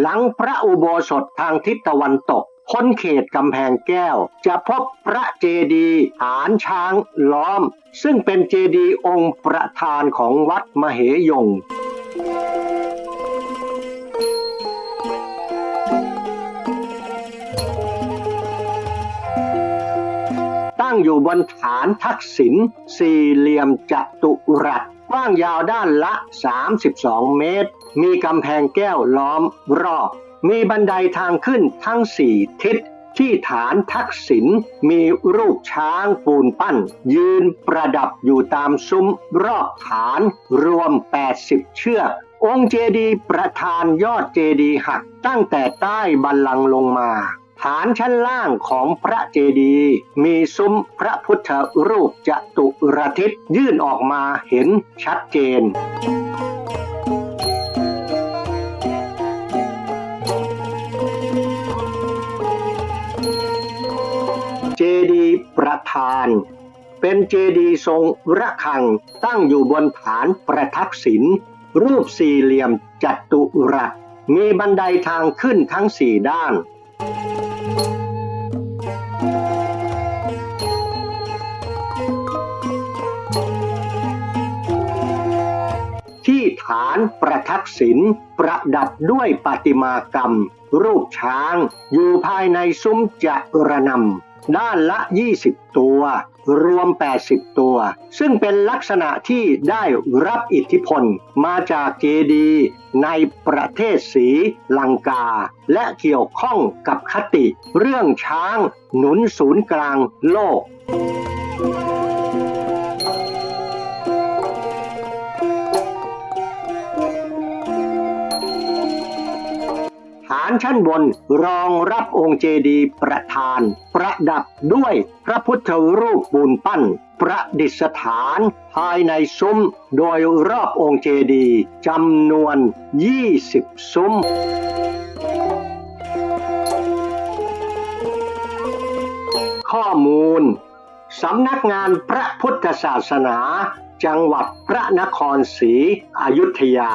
หลังพระอุโบสถทางทิศตะวันตกพ้นเขตกำแพงแก้ว จะพบพระเจดีย์ฐานช้างล้อม ซึ่งเป็นเจดีย์องค์ประธานของวัดมเหยงตั้งอยู่บนฐานทักษิณสี่เหลี่ยมจัตุรัส กว้างยาวด้านละ 32 เมตร มีกำแพงแก้วล้อมรอบ มีบันไดทางขึ้นทั้งสี่ทิศ ที่ฐานทักษิณมีรูปช้างปูนปั้น ยืนประดับอยู่ตามซุ้มรอบฐานรวม 80 เชือกองค์เจดีย์ประธานยอดเจดีย์หักตั้งแต่ใต้บัลลังลงมา ฐานชั้นล่างของพระเจดีย์มีซุ้มพระพุทธรูปจตุรทิศยื่นออกมาเห็นชัดเจนเจดีย์ประธานเป็นเจดีย์ทรงระฆังตั้งอยู่บนฐานประทักษิณรูปสี่เหลี่ยมจัตุรัส มีบันไดทางขึ้นทั้งสี่ด้าน ที่ฐานประทักษิณประดับด้วยปาติมากรรม รูปช้าง อยู่ภายในซุ้มจะระนำ ด้านละ 20 ตัว รวม 80 ตัว ซึ่งเป็นลักษณะที่ได้รับอิทธิพล มาจากเจดีในประเทศสีลังกา และเกี่ยวข้องกับคติ เรื่องช้างหนุนศูนย์กลางโลกานชั้นบนรองรับองค์เจดีย์ประธาน ประดับด้วยพระพุทธรูปปูนปั้น ประดิษฐานภายในซุ้ม โดยรอบองค์เจดีย์จำนวน 20 ซุ้มข้อมูล สำนักงานพระพุทธศาสนา จังหวัดพระนครศรีอยุธยา